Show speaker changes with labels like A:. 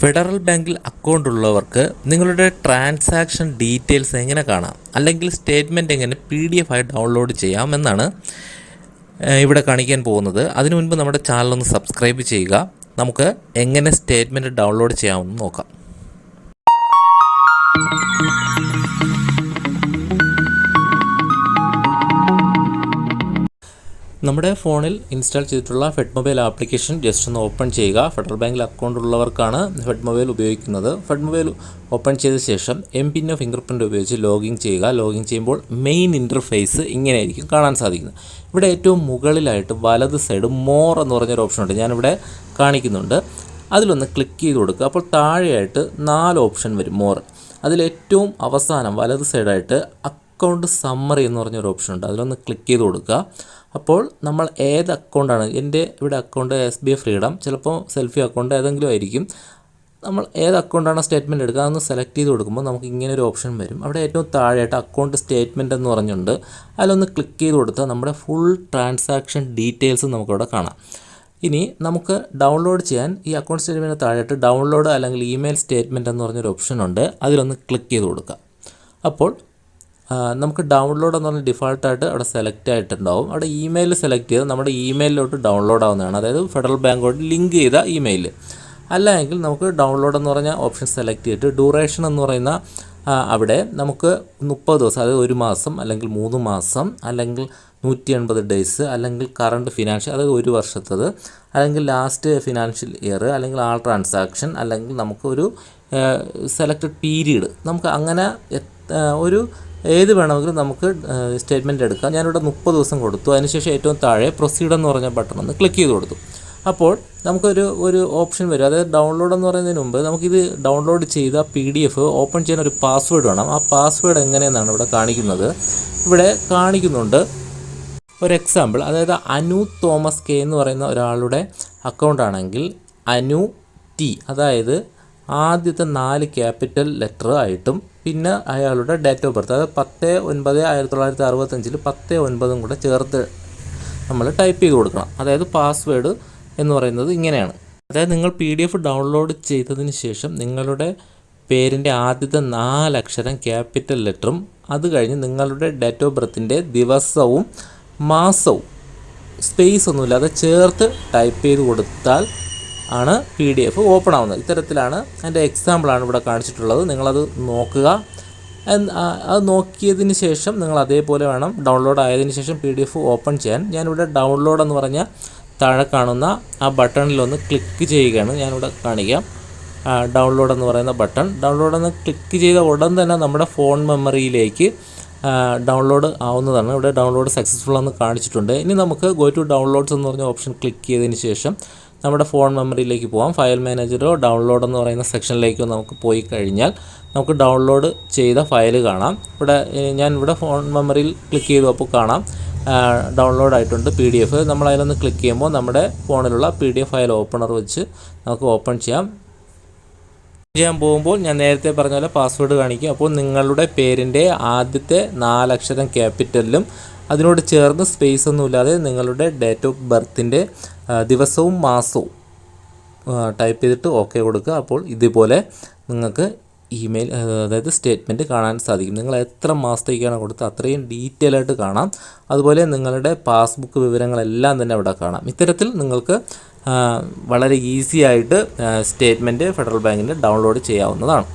A: Federal ബാങ്കിൽ account ഉള്ളവർക്ക് നിങ്ങളുടെ ട്രാൻസാക്ഷൻ ഡീറ്റെയിൽസ് എങ്ങനെ കാണാം? അല്ലെങ്കിൽ സ്റ്റേറ്റ്മെന്റ് എങ്ങനെ പി ഡി എഫ് ആയി ഡൗൺലോഡ് ചെയ്യാം എന്നാണ് ഇവിടെ കാണിക്കാൻ പോകുന്നത്. അതിനു മുൻപ് നമ്മുടെ ചാനൽ ഒന്ന് സബ്സ്ക്രൈബ് ചെയ്യുക. നമുക്ക് എങ്ങനെ സ്റ്റേറ്റ്മെന്റ് ഡൗൺലോഡ് ചെയ്യാമെന്ന് നോക്കാം. നമ്മുടെ ഫോണിൽ ഇൻസ്റ്റാൾ ചെയ്തിട്ടുള്ള ഫെഡ് മൊബൈൽ ആപ്ലിക്കേഷൻ ജസ്റ്റ് ഒന്ന് ഓപ്പൺ ചെയ്യുക. ഫെഡറൽ ബാങ്കിൽ അക്കൗണ്ട് ഉള്ളവർക്കാണ് ഫെഡ് മൊബൈൽ ഉപയോഗിക്കുന്നത്. ഫെഡ് മൊബൈൽ ഓപ്പൺ ചെയ്ത ശേഷം എം പിൻ ഫിംഗർ പ്രിന്റ് ഉപയോഗിച്ച് ലോഗിൻ ചെയ്യുക. ലോഗിൻ ചെയ്യുമ്പോൾ മെയിൻ ഇന്റർഫേസ് ഇങ്ങനെയായിരിക്കും കാണാൻ സാധിക്കുന്നത്. ഇവിടെ ഏറ്റവും മുകളിലായിട്ട് വലത് സൈഡ് മോർ എന്ന് പറഞ്ഞൊരു ഓപ്ഷനുണ്ട് ഞാനിവിടെ കാണിക്കുന്നുണ്ട്. അതിലൊന്ന് ക്ലിക്ക് ചെയ്ത് കൊടുക്കുക. അപ്പോൾ താഴെയായിട്ട് നാല് ഓപ്ഷൻ വരും. മോർ അതിലേറ്റവും അവസാനം വലത് സൈഡായിട്ട് അക്കൗണ്ട് സമ്മറി എന്ന് പറഞ്ഞൊരു ഓപ്ഷൻ ഉണ്ട്. അതിലൊന്ന് ക്ലിക്ക് ചെയ്ത് കൊടുക്കുക. അപ്പോൾ നമ്മൾ ഏത് അക്കൗണ്ടാണ് എന്റെ ഇവിടെ account S B I freedom ചിലപ്പോൾ സെൽഫി അക്കൗണ്ട് ഏതെങ്കിലും ആയിരിക്കും. നമ്മൾ ഏത് അക്കൗണ്ടാണ് സ്റ്റേറ്റ്മെന്റ് എടുക്കുക അതൊന്ന് സെലക്ട് ചെയ്ത് കൊടുക്കുമ്പോൾ നമുക്ക് ഇങ്ങനെ ഒരു ഓപ്ഷൻ വരും. അവിടെ ഏറ്റവും താഴെയായിട്ട് അക്കൗണ്ട് സ്റ്റേറ്റ്മെന്റ് എന്ന് പറഞ്ഞുണ്ട്. അതിലൊന്ന് ക്ലിക്ക് ചെയ്ത് കൊടുത്താൽ നമ്മുടെ ഫുൾ ട്രാൻസാക്ഷൻ ഡീറ്റെയിൽസ് നമുക്കവിടെ കാണാം. ഇനി നമുക്ക് ഡൗൺലോഡ് ചെയ്യാൻ ഈ അക്കൗണ്ട് സ്റ്റേറ്റ്മെന്റ് താഴെയായിട്ട് ഡൗൺലോഡ് അല്ലെങ്കിൽ ഇമെയിൽ സ്റ്റേറ്റ്മെന്റ് എന്ന് പറഞ്ഞൊരു ഓപ്ഷൻ ഉണ്ട്. അതിലൊന്ന് ക്ലിക്ക് ചെയ്ത് കൊടുക്കുക. അപ്പോൾ നമുക്ക് ഡൗൺലോഡ് എന്ന് പറഞ്ഞാൽ ഡിഫാൾട്ടായിട്ട് അവിടെ സെലക്ട് ആയിട്ടുണ്ടാവും. അവിടെ ഇമെയിൽ സെലക്ട് ചെയ്ത് നമ്മുടെ ഇമെയിലിലോട്ട് ഡൗൺലോഡ് ആവുന്നതാണ്. അതായത് ഫെഡറൽ ബാങ്കോട്ട് ലിങ്ക് ചെയ്ത ഇമെയിൽ അല്ല എങ്കിൽ നമുക്ക് ഡൗൺലോഡ് എന്ന് പറഞ്ഞ ഓപ്ഷൻ സെലക്ട് ചെയ്തിട്ട് ഡ്യൂറേഷൻ എന്ന് പറയുന്ന അവിടെ നമുക്ക് മുപ്പത് ദിവസം അതായത് ഒരു മാസം അല്ലെങ്കിൽ മൂന്ന് മാസം അല്ലെങ്കിൽ നൂറ്റി എൺപത് ഡേയ്സ് അല്ലെങ്കിൽ കറണ്ട് ഫിനാൻഷ്യൽ അതായത് ഒരു വർഷത്തത് അല്ലെങ്കിൽ ലാസ്റ്റ് ഫിനാൻഷ്യൽ ഇയർ അല്ലെങ്കിൽ ആൾ ട്രാൻസാക്ഷൻ അല്ലെങ്കിൽ നമുക്കൊരു സെലക്റ്റഡ് പീരീഡ് നമുക്ക് അങ്ങനെ ഒരു ഏത് വേണമെങ്കിലും നമുക്ക് സ്റ്റേറ്റ്മെന്റ് എടുക്കാം. ഞാനിവിടെ മുപ്പത് ദിവസം കൊടുത്തു. അതിനുശേഷം ഏറ്റവും താഴെ പ്രൊസീഡ് എന്ന് പറഞ്ഞ ബട്ടൺ ഒന്ന് ക്ലിക്ക് ചെയ്ത് കൊടുത്തു. അപ്പോൾ നമുക്കൊരു ഒരു ഓപ്ഷൻ വരും. അതായത് ഡൗൺലോഡ് എന്ന് പറയുന്നതിന് മുമ്പ് നമുക്കിത് ഡൗൺലോഡ് ചെയ്ത പി ഡി എഫ് ഓപ്പൺ ചെയ്യാൻ ഒരു പാസ്വേഡ് വേണം. ആ പാസ്വേഡ് എങ്ങനെയെന്നാണ് ഇവിടെ കാണിക്കുന്നത്. ഇവിടെ കാണിക്കുന്നുണ്ട് ഒരു എക്സാമ്പിൾ അതായത് അനു തോമസ് കെ എന്ന് പറയുന്ന ഒരാളുടെ അക്കൗണ്ട് ആണെങ്കിൽ അനു ടി അതായത് ആദ്യത്തെ നാല് ക്യാപിറ്റൽ ലെറ്റർ ആയിട്ടും പിന്നെ അയാളുടെ ഡേറ്റ് ഓഫ് ബർത്ത് അതായത് പത്ത് ഒൻപത് ആയിരത്തി തൊള്ളായിരത്തി അറുപത്തഞ്ചിൽ പത്ത് ഒൻപതും കൂടെ ചേർത്ത് നമ്മൾ ടൈപ്പ് ചെയ്ത് കൊടുക്കണം. അതായത് പാസ്വേഡ് എന്ന് പറയുന്നത് ഇങ്ങനെയാണ്. അതായത് നിങ്ങൾ പി ഡി എഫ് ഡൗൺലോഡ് ചെയ്തതിന് ശേഷം നിങ്ങളുടെ പേരിന്റെ ആദ്യത്തെ നാലക്ഷരം ക്യാപിറ്റൽ ലെറ്ററും അത് കഴിഞ്ഞ് നിങ്ങളുടെ ഡേറ്റ് ഓഫ് ബർത്തിന്റെ ദിവസവും മാസവും സ്പേസ് ഒന്നുമില്ലാതെ ചേർത്ത് ടൈപ്പ് ചെയ്ത് കൊടുത്താൽ ആണ് പി ഡി എഫ് ഓപ്പൺ ആവുന്നത്. ഇത്തരത്തിലാണ് അതിന്റെ എക്സാമ്പിളാണ് ഇവിടെ കാണിച്ചിട്ടുള്ളത്. നിങ്ങളത് നോക്കുക. അത് നോക്കിയതിന് ശേഷം നിങ്ങൾ അതേപോലെ വേണം ഡൗൺലോഡ് ആയതിന് ശേഷം പി ഡി എഫ് ഓപ്പൺ ചെയ്യാൻ. ഞാനിവിടെ ഡൗൺലോഡ് എന്ന് പറഞ്ഞ താഴെ കാണുന്ന ആ ബട്ടണിലൊന്ന് ക്ലിക്ക് ചെയ്യുകയാണ്. ഞാനിവിടെ കാണിക്കാം ഡൗൺലോഡ് എന്ന് പറയുന്ന ബട്ടൺ. ഡൗൺലോഡ് എന്ന് ക്ലിക്ക് ചെയ്ത ഉടൻ തന്നെ നമ്മുടെ ഫോൺ മെമ്മറിയിലേക്ക് ഡൗൺലോഡ് ആവുന്നതാണ്. ഇവിടെ ഡൗൺലോഡ് സക്സസ്ഫുൾ എന്ന് കാണിച്ചിട്ടുണ്ട്. ഇനി നമുക്ക് ഗോ ടു ഡൗൺലോഡ്സ് എന്ന് പറഞ്ഞ ഓപ്ഷൻ ക്ലിക്ക് ചെയ്തതിന് ശേഷം നമ്മുടെ ഫോൺ മെമ്മറിയിലേക്ക് പോകാം ഫയൽ മാനേജറോ ഡൗൺലോഡ് എന്ന് പറയുന്ന സെക്ഷനിലേക്കോ നമുക്ക് പോയി കഴിഞ്ഞാൽ നമുക്ക് ഡൗൺലോഡ് ചെയ്ത ഫയൽ കാണാം. ഇവിടെ ഞാൻ ഇവിടെ ഫോൺ മെമ്മറിയിൽ ക്ലിക്ക് ചെയ്തു അപ്പോൾ കാണാം. ഡൗൺലോഡ് ആയിട്ടുണ്ട് പി ഡി എഫ്. നമ്മൾ അതിലൊന്ന് ക്ലിക്ക് ചെയ്യുമ്പോൾ നമ്മുടെ ഫോണിലുള്ള P D F file opener വെച്ച് നമുക്ക് ഓപ്പൺ ചെയ്യാം. ചെയ്യാൻ പോകുമ്പോൾ ഞാൻ നേരത്തെ പറഞ്ഞ പോലെ പാസ്വേഡ് കാണിക്കും. അപ്പോൾ നിങ്ങളുടെ പേരിന്റെ ആദ്യത്തെ നാലക്ഷരം ക്യാപിറ്റലിലും അതിനോട് ചേർന്ന് സ്പേസ് ഒന്നുമില്ലാതെ നിങ്ങളുടെ ഡേറ്റ് ഓഫ് ബർത്തിന്റെ ദിവസവും മാസവും ടൈപ്പ് ചെയ്തിട്ട് ഓക്കെ കൊടുക്കുക. അപ്പോൾ ഇതുപോലെ നിങ്ങൾക്ക് ഇമെയിൽ അതായത് സ്റ്റേറ്റ്മെന്റ് കാണാൻ സാധിക്കും. നിങ്ങൾ എത്ര മാസത്തേക്കാണ് കൊടുത്തത് അത്രയും ഡീറ്റെയിൽ ആയിട്ട് കാണാം. അതുപോലെ നിങ്ങളുടെ പാസ്ബുക്ക് വിവരങ്ങളെല്ലാം തന്നെ അവിടെ കാണാം. ഇത്തരത്തിൽ നിങ്ങൾക്ക് വളരെ ഈസി ആയിട്ട് സ്റ്റേറ്റ്മെന്റ് ഫെഡറൽ ബാങ്കിന്റെ ഡൗൺലോഡ് ചെയ്യാവുന്നതാണ്.